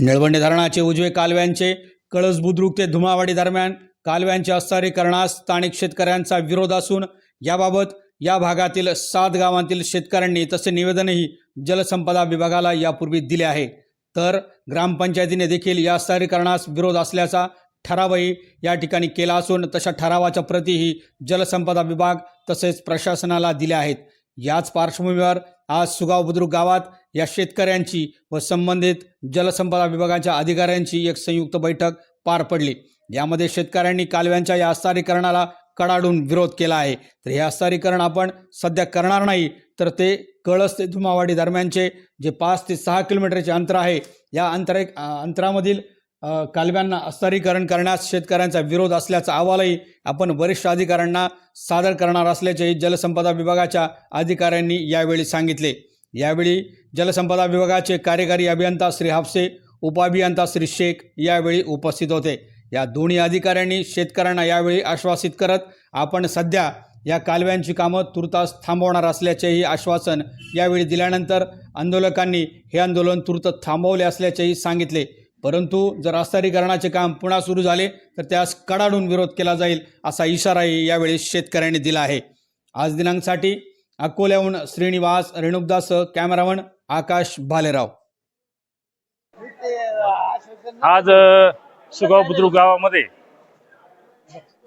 निळवंडे धरणाचे उजवे कालव्यांचे कळस बुद्रुक ते धुमावाडी दरम्यान कालव्यांच्या अस्तारीकरणास स्थानिक शेतकऱ्यांचा विरोध असून याबाबत या भागातील सात गावांतील शेतकऱ्यांनी तसे निवेदनही जलसंपदा विभागाला यापूर्वी दिले आहे. तर ग्रामपंचायतीने देखील या अस्थारीकरणास विरोध असल्याचा ठरावही या ठिकाणी केला असून तशा ठरावाच्या प्रतीही जलसंपदा विभाग तसेच प्रशासनाला दिल्या आहेत. याच पार्श्वभूमीवर आज सुगाव बुद्रुक गावात या शेतकऱ्यांची व संबंधित जलसंपदा विभागाच्या अधिकाऱ्यांची एक संयुक्त बैठक पार पडली. यामध्ये शेतकऱ्यांनी कालव्यांच्या या अस्थारीकरणाला कडाडून विरोध केला आहे. तर हे अस्थारीकरण आपण सध्या करणार नाही तर ते कळस ते धुमावाडी दरम्यानचे जे पाच ते सहा किलोमीटरचे अंतर आहे या अंतरे अंतरामधील कालव्यांना अस्तारीकरण करण्यास शेतकऱ्यांचा विरोध असल्याचा अहवालही आपण वरिष्ठ अधिकाऱ्यांना सादर करणार असल्याचेही जलसंपदा विभागाच्या अधिकाऱ्यांनी यावेळी सांगितले. यावेळी जलसंपदा विभागाचे कार्यकारी अभियंता श्री हापसे उपअभियंता श्री शेख यावेळी उपस्थित होते. या दोन्ही अधिकाऱ्यांनी शेतकऱ्यांना यावेळी आश्वासित करत आपण सध्या या कालव्यांची कामं तुर्तास थांबवणार असल्याचेही आश्वासन यावेळी दिल्यानंतर आंदोलकांनी हे आंदोलन तूर्त थांबवले असल्याचेही सांगितले. परंतु जर अस्थारीकरणाचे काम पुन्हा सुरू झाले तर त्यास कडाडून विरोध केला जाईल असा इशाराही यावेळी शेतकऱ्यांनी दिला आहे. आज दिनांकसाठी अकोल्याहून श्रीनिवास रेणुकदास कॅमेरामन आकाश भालेराव. आज सुगाव बुद्रुक गावामध्ये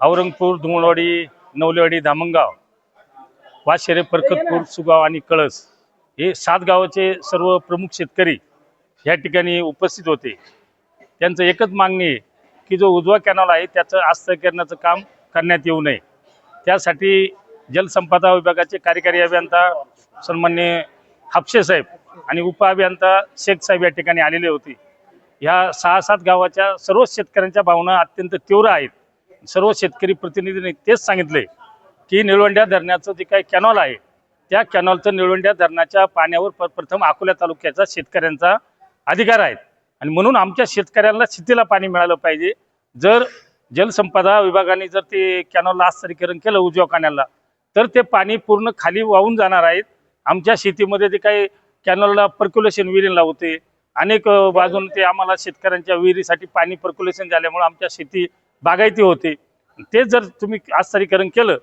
औरंगपूर धुमळवाडी नवलेवाडी धामणगाव वाशेरे परकतपूर सुगाव आणि कळस हे सात गावाचे सर्व प्रमुख शेतकरी या ठिकाणी उपस्थित होते. त्यांचं एकच मागणी आहे की जो उजवा कॅनॉल आहे त्याचं आस्थाकीकरणाचं काम करण्यात येऊ नये. त्यासाठी जलसंपदा विभागाचे कार्यकारी अभियंता सन्मान्य हापशे साहेब आणि उपअभियंता शेख साहेब या ठिकाणी आलेले होते. ह्या सहा सात गावाच्या सर्व शेतकऱ्यांच्या भावना अत्यंत तीव्र आहेत. सर्व शेतकरी प्रतिनिधींनी तेच सांगितले की निळवंड्या धरणाचं जे काही कॅनॉल आहे त्या कॅनॉलचं निळवंड्या धरणाच्या पाण्यावर प्रथम अकोला तालुक्याचा शेतकऱ्यांचा अधिकार आहे. आणि म्हणून आमच्या शेतकऱ्यांना शेतीला पाणी मिळालं पाहिजे. जर जलसंपदा विभागाने जर ते कॅनॉलला आस्तरीकरण केलं उजव्या कान्याला तर ते पाणी पूर्ण खाली वाहून जाणार आहेत. आमच्या शेतीमध्ये जे काही कॅनॉलला पर्क्युलेशन विहिरीला होते. अनेक बाजून ते आम्हाला शेतकऱ्यांच्या विहिरीसाठी पाणी पर्क्युलेशन झाल्यामुळे आमच्या शेती बागायती होते. ते जर तुम्ही आस्तरीकरण केलं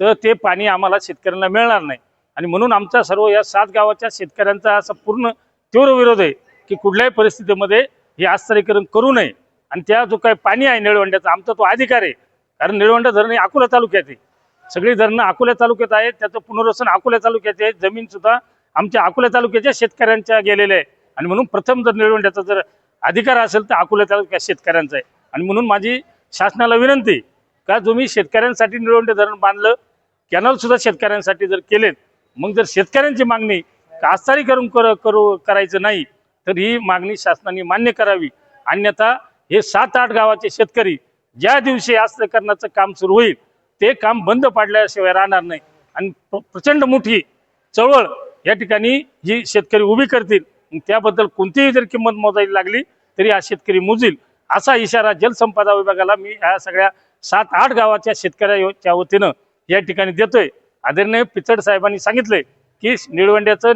तर ते पाणी आम्हाला शेतकऱ्यांना मिळणार नाही. आणि म्हणून आमचा सर्व या सात गावाच्या शेतकऱ्यांचा असा पूर्ण तीव्र विरोध आहे की कुठल्याही परिस्थितीमध्ये हे आस्तरीकरण करू नये. आणि त्या जो काही पाणी आहे निळवंड्याचा आमचा तो अधिकार आहे. कारण निळवंडा धरण हे अकोला तालुक्यात आहे. सगळी धरणं अकोल्या तालुक्यात आहेत त्याचं पुनर्वसन अकोल्या तालुक्यात आहे. जमीनसुद्धा आमच्या अकोल्या तालुक्याच्या शेतकऱ्यांच्या गेलेल्या आहे. आणि म्हणून प्रथम जर निळवंड्याचा जर अधिकार असेल तर अकोल्या तालुक्यात शेतकऱ्यांचा आहे. आणि म्हणून माझी शासनाला विनंती का तुम्ही शेतकऱ्यांसाठी निळवंडे धरण बांधलं कॅनलसुद्धा शेतकऱ्यांसाठी जर केलेत मग जर शेतकऱ्यांची मागणी आस्थारीकरण कर करू करायचं नाही तर ही मागणी शासनाने मान्य करावी. अन्यथा हे सात आठ गावाचे शेतकरी ज्या दिवशी आस्थारीकरणाचं काम सुरू होईल ते काम बंद पाडल्याशिवाय राहणार नाही. आणि प्र- प्रचंड मोठी चळवळ या ठिकाणी जी शेतकरी उभी करतील त्याबद्दल कोणतीही जर किंमत मोजायला लागली तरी हा शेतकरी मोजील. असा इशारा जलसंपदा विभागाला मी या सगळ्या सात आठ गावाच्या शेतकऱ्याच्या वतीनं या ठिकाणी देतोय. आदरणीय पिचड साहेबांनी सांगितलंय की निळवंड्याचं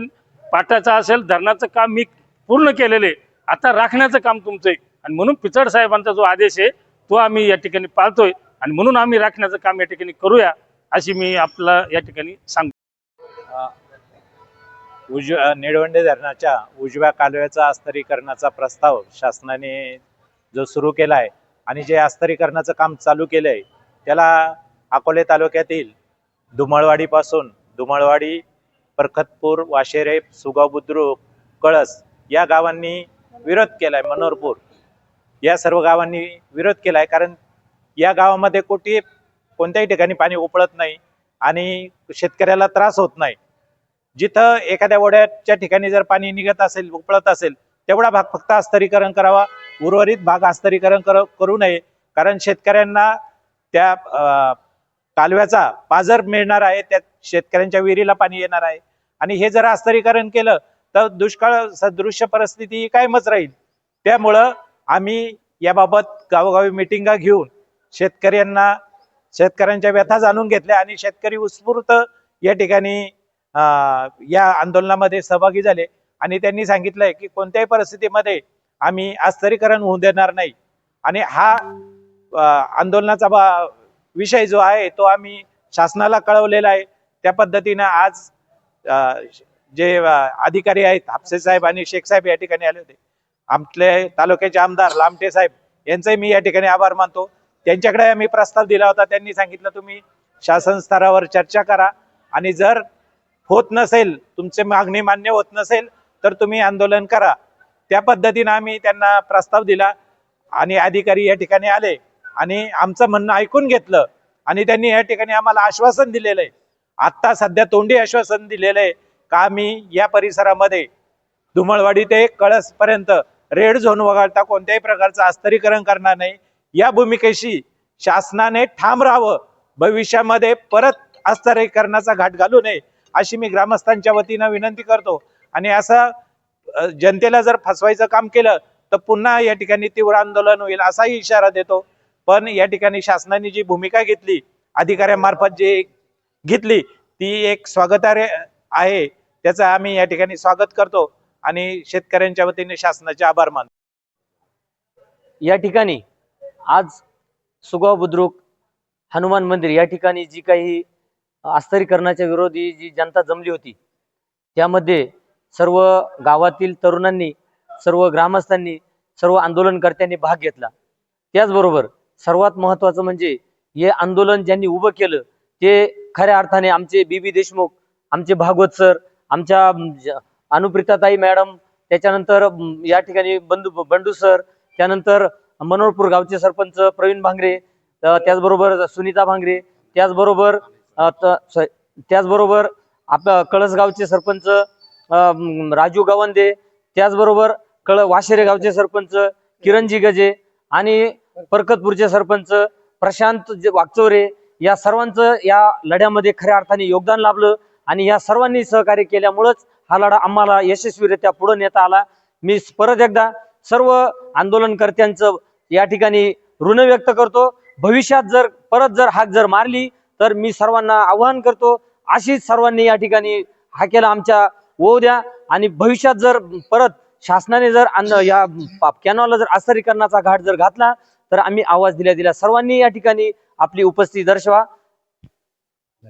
पाटाचं असेल धरणाचं काम मी पूर्ण केलेलं आहे. आता राखण्याचं काम तुमचं आहे. आणि म्हणून पिचड साहेबांचा जो आदेश आहे तो आम्ही या ठिकाणी पाळतोय. आणि म्हणून आम्ही राखण्याचं काम या ठिकाणी करूया अशी मी आपला या ठिकाणी सांगतो. उज निळवंडे धरणाच्या उजव्या कालव्याचा अस्तरीकरणाचा प्रस्ताव शासनाने जो सुरू केला आहे आणि जे अस्तरीकरणाचं काम चालू केलं आहे त्याला अकोले तालुक्यातील धुमाळवाडीपासून धुमाळवाडी परखतपूर वाशेरे सुगाव बुद्रुक कळस या गावांनी विरोध केला आहे मनोहरपूर. या सर्व गावांनी विरोध केला आहे कारण या गावामध्ये कुठे कोणत्याही ठिकाणी पाणी उपळत नाही आणि शेतकऱ्याला त्रास होत नाही. जिथं एखाद्या ओढ्याच्या ठिकाणी जर पाणी निघत असेल उपळत असेल तेवढा भाग फक्त हस्तरीकरण करावा. उर्वरित भाग हस्तरीकरण कर करू नये. कारण शेतकऱ्यांना त्या कालव्याचा पाजर मिळणार आहे त्या शेतकऱ्यांच्या विहिरीला पाणी येणार आहे. आणि हे जर हस्तरीकरण केलं तर दुष्काळ सदृश्य परिस्थिती कायमच राहील. त्यामुळं आम्ही याबाबत गावोगावी मिटिंगा घेऊन शेतकऱ्यांना शेतकऱ्यांच्या व्यथा जाणून घेतल्या आणि शेतकरी उत्स्फूर्त या ठिकाणी अं, या आंदोलनामध्ये सहभागी झाले. आणि त्यांनी सांगितलंय की कोणत्याही परिस्थितीमध्ये आम्ही अस्तरीकरण होऊ देणार नाही. आणि हा आंदोलनाचा विषय जो आहे तो आम्ही शासनाला कळवलेला आहे. त्या पद्धतीनं आज जे अधिकारी आहेत हापसे साहेब आणि शेख साहेब या ठिकाणी आले होते. आपले तालुक्याचे आमदार लामटे साहेब यांचाही मी या ठिकाणी आभार मानतो. त्यांच्याकडे आम्ही प्रस्ताव दिला होता. त्यांनी सांगितलं तुम्ही शासन स्तरावर चर्चा करा आणि जर होत नसेल तुमचे मागणी मान्य होत नसेल तर तुम्ही आंदोलन करा. त्या पद्धतीनं आम्ही त्यांना प्रस्ताव दिला आणि अधिकारी या ठिकाणी आले आणि आमचं म्हणणं ऐकून घेतलं आणि त्यांनी या ठिकाणी आम्हाला आश्वासन दिलेलं आहे. आत्ता सध्या तोंडी आश्वासन दिलेलं आहे का आम्ही या परिसरामध्ये धुमळवाडी ते कळसपर्यंत रेड झोन वगळता कोणत्याही प्रकारचं अस्तरीकरण करणार नाही. या भूमिकेशी शासनाने ठाम राहावं भविष्यामध्ये परत अस्तरीकरणाचा घाट घालू नये अशी मी ग्रामस्थांच्या वतीनं विनंती करतो. आणि असं जनतेला जर फसवायचं काम केलं तर पुन्हा या ठिकाणी तीव्र आंदोलन होईल असाही इशारा देतो. पण या ठिकाणी शासनाने जी भूमिका घेतली अधिकाऱ्यांमार्फत जी घेतली ती एक स्वागतार्ह आहे. त्याचं आम्ही या ठिकाणी स्वागत करतो. आणि शेतकऱ्यांच्या वतीने शासनाचे आभार मानतो. या ठिकाणी आज सुगाव बुद्रुक हनुमान मंदिर या ठिकाणी जी काही अस्तरीकरणाच्या विरोधी जी जनता जमली होती त्यामध्ये सर्व गावातील तरुणांनी सर्व ग्रामस्थांनी सर्व आंदोलनकर्त्यांनी भाग घेतला. त्याचबरोबर सर्वात महत्त्वाचं म्हणजे हे आंदोलन ज्यांनी उभं केलं ते खऱ्या अर्थाने आमचे बी बी देशमुख आमचे भागवत सर आमच्या अनुप्रिताताई मॅडम त्याच्यानंतर या ठिकाणी बंधू बंडू सर त्यानंतर मनोहरपूर गावचे सरपंच प्रवीण भांगरे त्याचबरोबर सुनीता भांगरे त्याचबरोबर त- स- त्याचबरोबर आप कळसगावचे सरपंच राजू गावंदे त्याचबरोबर कळ वाशेरे गावचे सरपंच किरणजी गजे आणि परकतपूरचे सरपंच प्रशांत जे- वागचोरे या सर्वांचं या लढ्यामध्ये खऱ्या अर्थाने योगदान लाभलं आणि या सर्वांनी सहकार्य केल्यामुळंच हा लढा आम्हाला यशस्वीरित्या पुढे नेता आला. मी परत एकदा सर्व आंदोलनकर्त्यांचं या ठिकाणी ऋण व्यक्त करतो. भविष्यात जर परत जर हाक जर मारली तर मी सर्वांना आवाहन करतो. अशीच सर्वांनी या ठिकाणी हाकेला आमच्या होऊ द्या. आणि भविष्यात जर परत शासनाने जर अन्न या कॅनॉलला जर आस्तरीकरणाचा घाट जर घातला तर आम्ही आवाज दिल्या दिला सर्वांनी या ठिकाणी आपली उपस्थिती दर्शवा.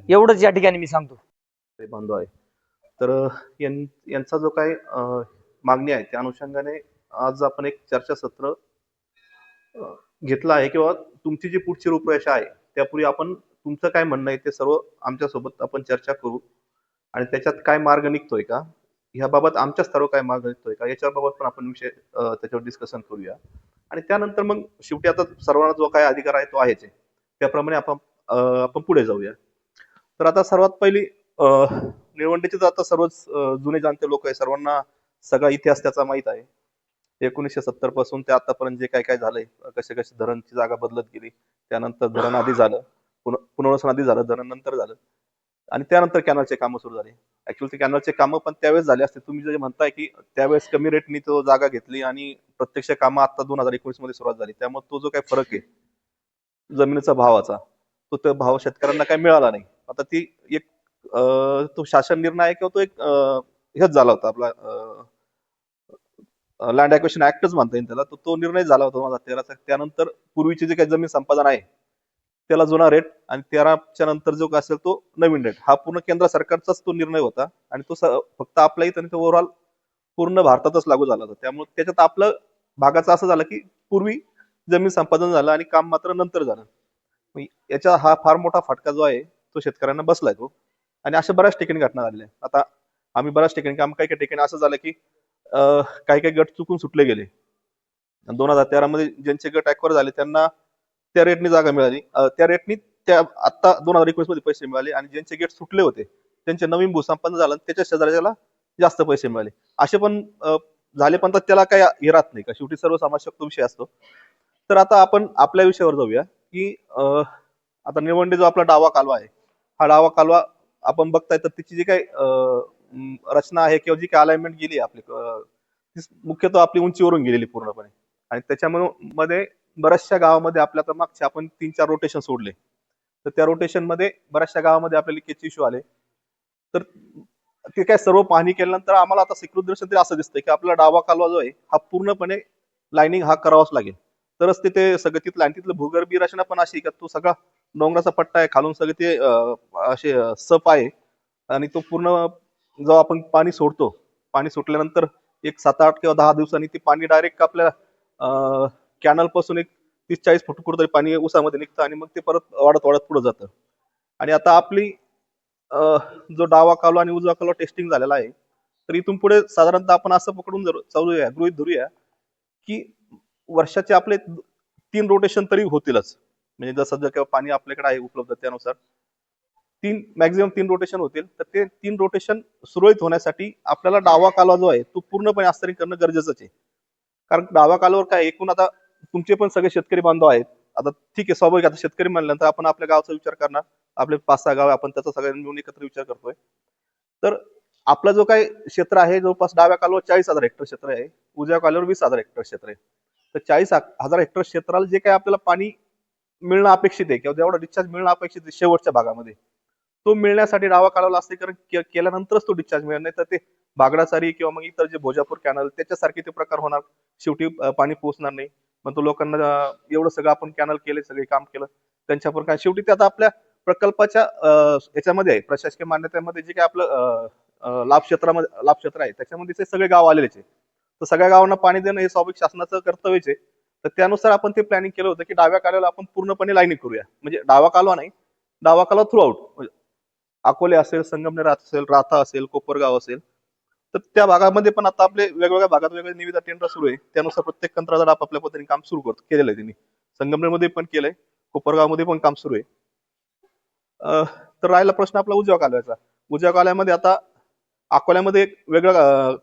एवढंच या ठिकाणी मी सांगतो. बांधव आहे. तर यांचा जो काही मागणी आहे त्या अनुषंगाने आज आपण एक चर्चासत्र घेतला आहे किंवा तुमची जी पुढची रूपरेषा आहे त्यापूर्वी आपण तुमचं काय म्हणणं आहे ते सर्व आमच्यासोबत आपण चर्चा करू. आणि त्याच्यात काय मार्ग निघतोय का? ह्याबाबत आमच्या स्तरावर काय मार्ग निघतोय का? याच्याबाबत पण आपण विषय त्याच्यावर डिस्कशन करूया. आणि त्यानंतर मग शेवटी आता सर्वांना जो काय अधिकार आहे तो आहेच आहे. त्याप्रमाणे आपण आपण पुढे जाऊया. तर आता सर्वात पहिली निळवंडीचे तर आता सर्वच जुने जाणते लोक आहे. सर्वांना सगळा इतिहास त्याचा माहीत आहे. एकोणीसशे सत्तरपासून ते आतापर्यंत जे काय काय झालंय कसे कसे धरणची जागा बदलत गेली त्यानंतर धरण आधी झालं पुनर्वसन आधी झालं धरण नंतर झालं. आणि त्यानंतर कॅनलचे कामं सुरू झाली. ऍक्च्युअली ते कॅनलचे कामं पण त्यावेळेस झाले असते. तुम्ही जे म्हणताय की त्यावेळेस कमी रेटनी तो जागा घेतली आणि प्रत्यक्ष कामं आता दोन हजार एकोणीसमध्ये सुरुवात झाली. त्यामुळे तो जो काही फरक आहे जमिनीचा भावाचा तो तो भाव शेतकऱ्यांना काही मिळाला नाही. आता ती एक तो शासन निर्णय आहे किंवा तो एक हेच झाला होता आपला लँड ऍक्वेशन ऍक्टच म्हणता येईल त्याला. तो तो निर्णय झाला होता दोन हजार तेराचा. त्यानंतर पूर्वीची जे काही जमीन संपादन आहे त्याला जुना रेट आणि तेराच्या नंतर जो काय असेल तो नवीन रेट हा पूर्ण केंद्र सरकारचाच तो निर्णय होता आणि तो फक्त आपला इथं आणि तो ओव्हरऑल पूर्ण भारतातच लागू झाला होता. त्यामुळे त्याच्यात आपलं भागाचं असं झालं की पूर्वी जमीन संपादन झालं आणि काम मात्र नंतर झालं. याचा हा फार मोठा फटका जो आहे तो शेतकऱ्यांना बसलाय तो. आणि अशा बऱ्याच ठिकाणी घटना झालेल्या आता आम्ही बऱ्याच ठिकाणी काम काही काही ठिकाणी असं झालं की काही काही गट चुकून सुटले गेले. दोन हजार तेरा मध्ये ज्यांचे गट ऍक्वर झाले त्यांना त्या रेटनी जागा मिळाली. त्या रेटनी त्या आता दोन हजार एकवीसमध्ये पैसे मिळाले आणि ज्यांचे गेट सुटले होते त्यांचे नवीन भूसंपन्न झालं त्याच्या शेजाऱ्याला जास्त पैसे मिळाले. असे पण झाले पण तर त्याला काही हे राहत नाही का? शेवटी सर्व समाजशक्त विषय असतो. तर आता आपण आपल्या विषयावर जाऊया की आता निवंडे जो आपला डावा कालवा आहे हा डावा कालवा आपण बघताय तर तिची जी काही रचना आहे किंवा जी काही अलाइनमेंट गेली आपली ती मुख्यतः आपली उंचीवरून गेलेली पूर्णपणे. आणि त्याच्यामध्ये बऱ्याचशा गावामध्ये आपल्या तर मागचे आपण तीन चार रोटेशन सोडले. तर त्या रोटेशनमध्ये बऱ्याचशा गावामध्ये आपल्याला केच इश्यू आले. तर ते काय सर्व पाहणी केल्यानंतर आम्हाला आता स्वीकृत दर्शन तरी असं दिसतंय की आपला डावा कालवा जो आहे हा पूर्णपणे लाईनिंग हा करावाच लागेल. तरच ते ते सगळं तिथलं आणि तिथलं भूगर्भी रचना पण अशी का तो सगळा डोंगराचा पट्टा आहे खालून सगळे ते असे सप आहे. आणि तो पूर्ण जेव्हा आपण पाणी सोडतो पाणी सुटल्यानंतर एक सात आठ किंवा दहा दिवसांनी ते पाणी डायरेक्ट आपल्या कॅनलपासून एक तीस चाळीस फूट कुठं तरी पाणी उसामध्ये निघतं आणि मग ते परत वाढत वाढत पुढे जातं. आणि आता आपली जो डावा कालवा आणि उजवा कालवा टेस्टिंग झालेला आहे तर इथून पुढे साधारणतः आपण असं पकडून जर चालूया गृहित धरूया की वर्षाचे आपले तीन रोटेशन तरी होतीलच. म्हणजे जसं जर किंवा पाणी आपल्याकडे आहे उपलब्ध त्यानुसार तीन मॅक्झिमम तीन रोटेशन होतील. तर ते तीन रोटेशन सुरळीत होण्यासाठी आपल्याला डावा कालवा जो आहे तो पूर्णपणे आस्तरित करणं गरजेचंच आहे. कारण डावा कालवर काय एकूण आता तुमचे पण सगळे शेतकरी बांधव आहेत. आता ठीक आहे स्वाभाविक आता शेतकरी म्हणल्यानंतर आपण आपल्या गावाचा विचार करणार. आपले पाच सहा गाव आहे, आपण त्याचा सगळ्यांनी मिळून एकत्र विचार करतोय. तर आपला जो काही क्षेत्र आहे जवळपास डाव्या कालवर चाळीस हजार हेक्टर क्षेत्र आहे. उजव्या कालवर वीस हजार हेक्टर क्षेत्र आहे. तर चाळीस हजार हेक्टर क्षेत्राला जे काही आपल्याला पाणी मिळणं अपेक्षित आहे किंवा जेवढा डिस्चार्ज मिळणं अपेक्षित आहे शेवटच्या भागामध्ये तो मिळण्यासाठी डावा काढावा असते कारण केल्यानंतरच तो डिस्चार्ज मिळेल. नाही तर ते बागडासारी किंवा मग इतर जे भोजापूर कॅनल त्याच्यासारखे ते प्रकार होणार. शेवटी पाणी पोहोचणार नाही. पण तो लोकांना एवढं सगळं आपण कॅनल केले सगळे काम केलं. त्यांच्यावर काय? शेवटी ते आता आपल्या प्रकल्पाच्या याच्यामध्ये आहे. प्रशासकीय मान्यतेमध्ये जे काय आपलं लाभ क्षेत्रामध्ये लाभ क्षेत्र आहे त्याच्यामध्ये ते सगळे गाव आलेलेच आहे. तर सगळ्या गावांना पाणी देणं हे स्वाभाविक शासनाचं कर्तव्यच आहे. तर त्यानुसार आपण ते प्लॅनिंग केलं होतं की डाव्या कालव्याला आपण पूर्णपणे लाईनिंग करूया. म्हणजे डावा कालवा नाही डावा कालवा थ्रू म्हणजे आउट अकोले असेल संगमनेर असेल राथा असेल कोपरगाव असेल तर त्या भागामध्ये पण आता आपले वेगवेगळ्या भागात वेगवेगळे निविदा टेंडर सुरू आहे. त्यानुसार प्रत्येक कंत्राटदार आपापल्या पद्धतीने काम सुरू करतो केलेलं आहे त्यांनी. संगमनेरमध्ये पण केलंय कोपरगावमध्ये पण काम सुरू आहे. तर राहिला प्रश्न आपला उजव्या कालव्याचा. उजव्या कालव्यामध्ये आता अकोल्यामध्ये एक वेगळा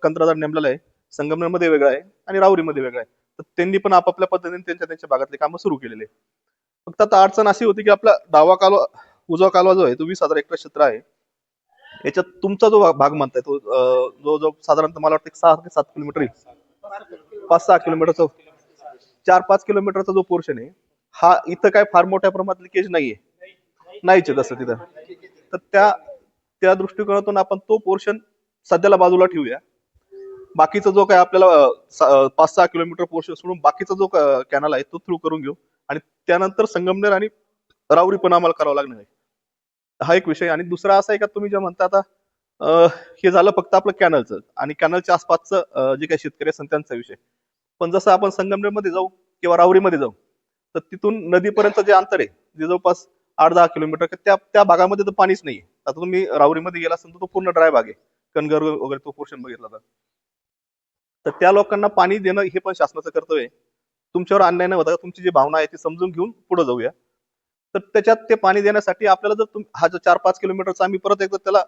कंत्राटदार नेमलेला आहे. संगमनेरमध्ये वेगळा आहे आणि राहुरीमध्ये वेगळा आहे. तर त्यांनी पण आपापल्या पद्धतीने त्यांच्या त्यांच्या भागातले कामं सुरू केलेले फक्त आता अडचण अशी होती की आपला डावा कालवा उजवा कालवा जो आहे तो वीस हजार हेक्टर क्षेत्र आहे. याच्यात तुमचा जो भाग म्हणताय तो जो जो साधारणतः मला वाटतं सहा ते सात किलोमीटर येईल. पाच सहा किलोमीटरचा चार पाच किलोमीटरचा जो पोर्शन आहे हा इथं काय फार मोठ्या प्रमाणात लिकेज नाहीये. नाहीच तसं तिथं. तर त्या त्या दृष्टिकोनातून आपण तो पोर्शन सध्याला बाजूला ठेवूया. बाकीचा जो काय आपल्याला पाच सहा किलोमीटर पोर्शन सोडून बाकीचा जो कॅनल आहे तो थ्रू करून घेऊ. आणि त्यानंतर संगमनेर आणि राऊरी पण आम्हाला करावं लागणार आहे. हा एक विषय. आणि दुसरा असा आहे का तुम्ही जे म्हणता आता हे झालं फक्त आपलं कॅनलचं आणि कॅनलच्या आसपासचं जे काही शेतकरी असतात त्यांचा विषय. पण जसं आपण संगमनेरमध्ये जाऊ किंवा रावरीमध्ये जाऊ तर तिथून नदीपर्यंत जे अंतर आहे जे जवळपास आठ दहा किलोमीटर त्या त्या भागामध्ये तर पाणीच नाही आता तुम्ही रावरीमध्ये गेला असेल तर तो पूर्ण ड्राय भाग आहे. कणगर वगैरे तो पोर्शन बघितला तर. तर त्या लोकांना पाणी देणं हे पण शासनाचं कर्तव्य आहे. तुमच्यावर अन्याय न होता तुमची जी भावना आहे ती समजून घेऊन पुढे जाऊया. तर त्याच्यात ते पाणी देण्यासाठी आपल्याला जर हा जो चार पाच किलोमीटरचा आम्ही परत एकदा त्याला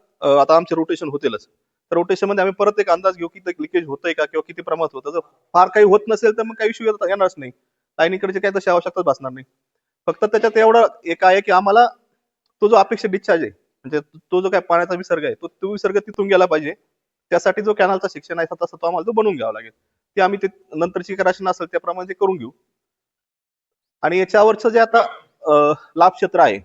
आता आमचे रोटेशन होतीलच. तर रोटेशनमध्ये आम्ही परत एक अंदाज घेऊ की लिकेज होतंय का किंवा किती प्रमाणात होतं. जर फार काही होत नसेल तर मग काही इश्यू येणारच नाही. लाईनीकडचे काही तशी आवश्यकताच भासणार नाही. फक्त त्याच्यात एवढं एक आहे की आम्हाला तो जो अपेक्षित डिस्चार्ज आहे म्हणजे तो जो काय पाण्याचा विसर्ग आहे तो तो विसर्ग तिथून गेला पाहिजे. त्यासाठी जो कॅनलचा शिक्षण आहे तसा तो आम्हाला तो बनवून घ्यावा लागेल. ते आम्ही ते नंतरची करायची असेल त्याप्रमाणे ते करून घेऊ. आणि याच्यावरचं जे आता लाभ क्षेत्र आहे.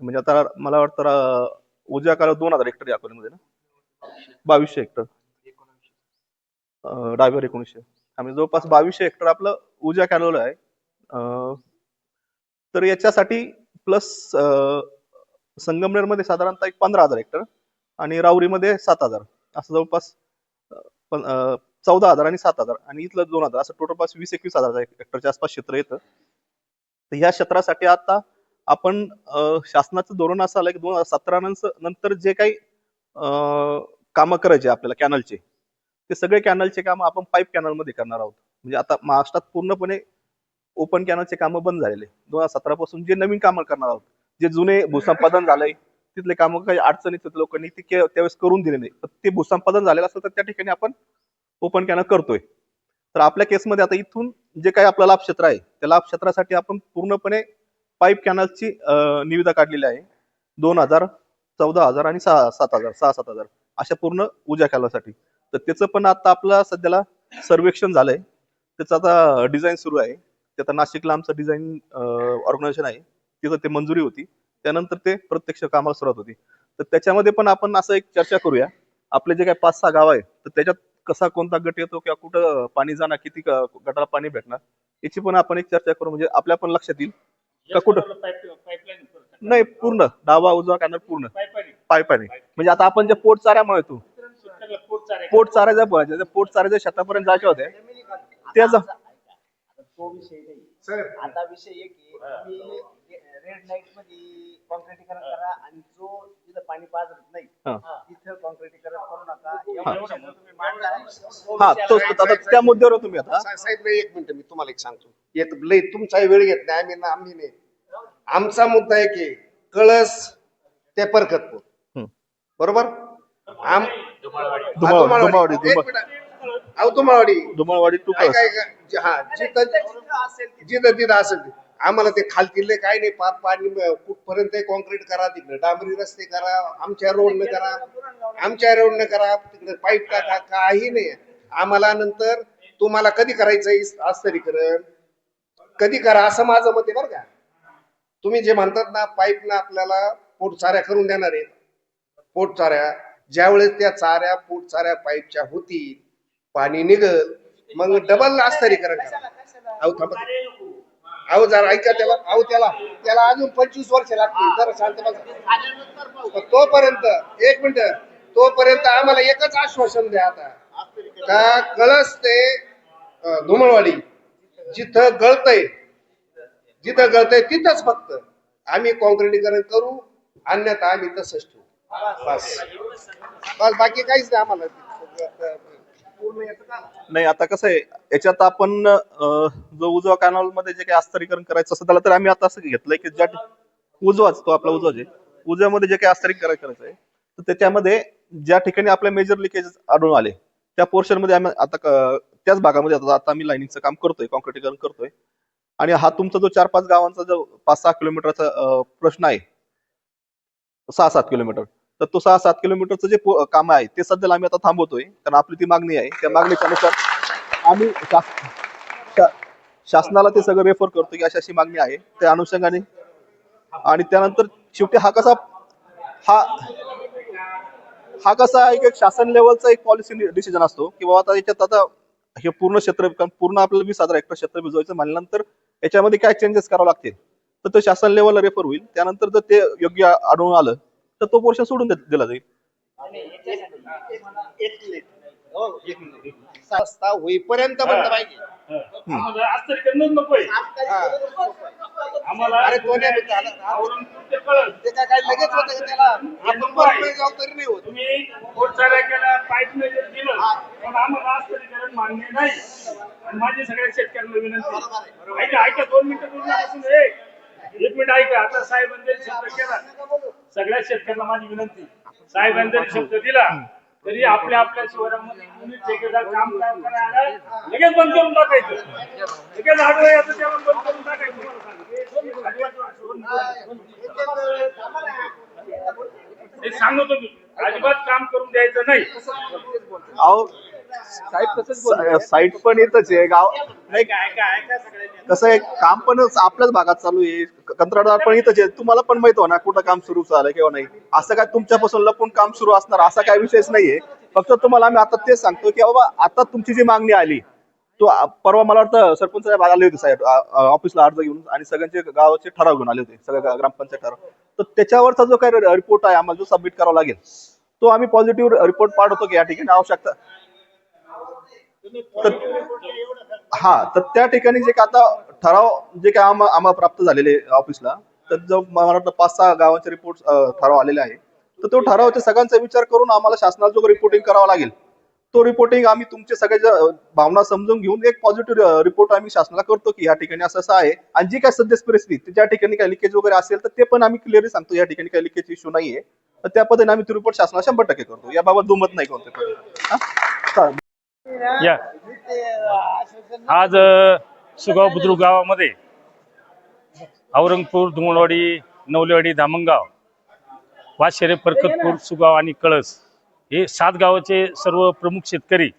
म्हणजे आता मला वाटतं उजव्या काळात दोन हजार हेक्टर अकोल्यामध्ये ना? बावीसशे हेक्टर. डायव्हर डाव्यावर एकोणीसशे. आम्ही जवळपास बावीसशे हेक्टर आपलं उजव्या कॅनोला आहे. तर याच्यासाठी प्लस संगमनेरमध्ये साधारणतः एक पंधरा हजार हेक्टर आणि राऊरीमध्ये सात हजार. असं जवळपास चौदा हजार आणि सात हजार. आणि इथलं दोन हजार. असं टोटल पास वीस एकवीस हजार हेक्टरच्या आसपास क्षेत्र येतं तर ह्या क्षेत्रासाठी आता आपण शासनाचं धोरण असं आलं की दोन हजार सतरा नंतर जे काही कामं करायचे आपल्याला कॅनलचे ते सगळे कॅनलचे कामं आपण पाईप कॅनलमध्ये करणार आहोत. म्हणजे आता महाराष्ट्रात पूर्णपणे ओपन कॅनलचे कामं बंद झालेले दोन हजार सतरा पासून जे नवीन कामं करणार आहोत जे जुने भूसंपादन झालंय तिथले कामं काही अडचणीत होते लोकांनी ते त्यावेळेस करून दिले नाही ते भूसंपादन झालेलं असेल तर त्या ठिकाणी आपण ओपन कॅनल करतोय. तर आपल्या केसमध्ये आता इथून जे काही आपलं लाभ क्षेत्र आहे त्या लाभ क्षेत्रासाठी आपण पूर्णपणे पाईप कॅनलची निविदा काढलेली आहे. दोन हजार चौदा हजार आणि सहा सात हजार सहा सात हजार अशा पूर्ण उज्या कॅनलसाठी. तर त्याचं पण आता आपलं सध्याला सर्वेक्षण झालंय. त्याचं आता डिझाईन सुरू आहे. ते आता नाशिकला आमचं डिझाईन ऑर्गनायझेशन आहे. तिथं ते मंजुरी होती. त्यानंतर ते प्रत्यक्ष कामाला सुरुवात होती. तर त्याच्यामध्ये पण आपण असं एक चर्चा करूया. आपले जे काही पाच सहा गाव आहे तर त्याच्यात कसा कोणता गट येतो किंवा कुठं पाणी जाणार किती गटाला पाणी भेटणार याची पण आपण एक चर्चा करू. म्हणजे आपल्या पण लक्षात येईल. का कुठं? पाईपलाईन नाही पूर्ण. डावा उजवा कॅनल पूर्ण. पायपाने म्हणजे आता आपण जे पोट चाऱ्यामुळे येतो. पोट चाऱ्याच्या पोहायच्या पोट चाऱ्याच्या शेतापर्यंत जायचे होते. त्याचा तो विषय नाही. सर. आता विषय एक आहे. तुम्ही रेड लाइटमध्ये कॉन्क्रिटीकरण करा आणि जो जिथं पाणी पाजत नाही हा. तिथं कॉन्क्रिटीकरण करू नका. एवढा विषय तुम्ही मांडला तो हा. तोच आता- आता त्या मुद्द्यावर तुम्ही आता सा- साहेब नाही एक मिनिट मी तुम्हाला एक सांगतो. येत लय तुमचाही वेळ घेत नाही आम्ही ना आम्ही नाही. आमचा मुद्दा आहे की कळस ते परखतपूर हम्म. बरोबर? आम हा, एक मिनिट. अहो दुमाळवाडी दुमाळवाडी टू काय काय काय- जे- हा जिथं जिथं तिथं असेल ते. आम्हाला ते खालतील काय नाही पा- पाणी कुठपर्यंत कॉन्क्रीट करा तिकडे डांबरी रस्ते करा आमच्या रोडनं करा आमच्या रोडनं करा तिकडे पाईप टाका काही नाही. आम्हाला नंतर तुम्हाला कधी करायचं अस्तरीकरण कधी करा असं माझं मत आहे बरं का. तुम्ही जे म्हणतात ना पाईप ना आपल्याला पोट चाऱ्या करून देणार आहेत. पोट चाऱ्या ज्यावेळेस त्या चाऱ्या पोट चाऱ्या पाईपच्या होतील पाणी निघल मग डबल अस्तरीकरण करा. अहो जरा ऐका त्याला. अहो त्याला त्याला अजून पंचवीस वर्ष लागतील. जरा शांत तोपर्यंत एक मिनिट. तोपर्यंत आम्हाला एकच आश्वासन द्या आता. का कळस ते धुमळवाडी जिथं गळतय जिथं गळतय तिथंच फक्त आम्ही कॉन्क्रिटीकरण करू अन्यथा आम्ही तसंच ठेवू. बस. बस बाकी काहीच नाही आम्हाला. नाही आता कसं आहे याच्यात आपण जो उजवा कॅनॉलमध्ये जे काही अस्तरीकरण करायचं असं त्याला तर आम्ही आता असं घेतलंय की ज्या उजवाच तो आपला उजवाच आहे. उजव्यामध्ये जे काही अस्तरीकरण करायचं आहे तर त्याच्यामध्ये ज्या ठिकाणी आपल्या मेजर लिकेज आढळून आले त्या पोर्शनमध्ये आम्ही आता त्याच भागामध्ये आता आता आम्ही लाईनिंगचं काम करतोय कॉन्क्रिटीकरण करतोय. आणि हा तुमचा जो चार पाच गावांचा जो पाच सहा किलोमीटरचा प्रश्न आहे सहा सात किलोमीटर. तर तो सहा सात किलोमीटरचं जे काम आहे ते सध्याला आम्ही आता थांबवतोय. कारण आपली ती मागणी आहे. त्या मागणीच्या नुसार आम्ही शासनाला ते सगळं रेफर करतो की अशी अशी मागणी आहे. त्या अनुषंगाने आणि त्यानंतर शेवटी हा कसा हा हा कसा एक की शासन लेवलचा एक पॉलिसी डिसिजन असतो की बाबा आता याच्यात आता हे पूर्ण क्षेत्र पूर्ण आपल्याला वीस हजार हेक्टर क्षेत्र भिजवायचं म्हणल्यानंतर याच्यामध्ये काय चेंजेस करावे लागतील? तर तो शासन लेवलला रेफर होईल. त्यानंतर जर ते योग्य आढळून आलं तर तो पोर्शन सोडून दे- दिला जाईल. रस्ता होईपर्यंत बंद पाहिजे. आम्हाला अस्तरीकरणच नकोय. आम्हाला अरे तो नाही होत आला. औरंगाबाद ते कळस ते काय काय लगेच होतं त्याला? आपण बरोबर जाऊ तरी नाही होत. तुम्ही केला पाईप दिलं पण आम्हाला मान्य नाही. आणि माझी सगळ्या शेतकऱ्यांना विनंती. ऐका ऐका दोन मिनिटं एक मिनिट ऐका. आता साहेबांनी केला. सगळ्या शेतकऱ्यांना माझी विनंती. साहेबांनी जरी शब्द दिला तरी आपल्या आपल्या शिवारामध्ये कोणी ठेकेदार काम करायला लगेच बंद करून टाकायचं. लगेच आडवं याचं तेव्हा बंद करून टाकायचं. हे सांगतो मी अजिबात काम करून द्यायचं नाही. अहो साईट पण येतच आहे. गाव नाही कसं आहे काम पण आपल्याच भागात चालू आहे. कंत्राटदार पण इथंच आहे. तुम्हाला पण माहीत होणार कुठं काम सुरू झालं किंवा नाही. असं काय तुमच्यापासून लपून काम सुरू असणार असा काय विषयच नाहीये. फक्त तुम्हाला आम्ही आता तेच सांगतो की बाबा आता तुमची जी मागणी आली तो परवा मला वाटतं सरपंच साहेब आले होते साहेब ऑफिसला अर्ज घेऊन आणि सगळ्यांचे गावाचे ठराव घेऊन आले होते सगळ्या ग्रामपंचायत ठराव. तर त्याच्यावरचा जो काही रिपोर्ट आहे आम्हाला जो सबमिट करावा लागेल तो आम्ही पॉझिटिव्ह रिपोर्ट पाठवतो की या ठिकाणी आवश्यकता तर हा तर त्या ठिकाणी जे काय आता ठराव जे काय आम्हा आम्हाला प्राप्त झालेले ऑफिसला तर जो मला वाटतं पाच सहा गावांचे रिपोर्ट ठराव आलेले आहे. तर तो ठराव सगळ्यांचा विचार करून आम्हाला शासनाला जो रिपोर्टिंग करावा लागेल तो रिपोर्टिंग आम्ही तुमचे सगळ्या भावना समजून घेऊन एक पॉझिटिव्ह रिपोर्ट आम्ही शासनाला करतो की या ठिकाणी असं असं आहे. आणि जी काय सध्या परिस्थिती ज्या ठिकाणी काही लिकेज वगैरे असेल तर ते पण आम्ही क्लिअरली सांगतो या ठिकाणी काही लिकेज इश्यू नाहीये. तर त्या पद्धतीने आम्ही तो रिपोर्ट शासनाला शंभर टक्के करतो. याबाबत दुमत नाही कोणते या. आज सुगाव बुद्रुक गावामध्ये औरंगपूर धुमळवाडी नवलेवाडी धामणगाव वाशेरे परकतपूर सुगाव आणि कळस हे सात गावाचे सर्व प्रमुख शेतकरी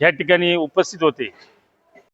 या ठिकाणी उपस्थित होते.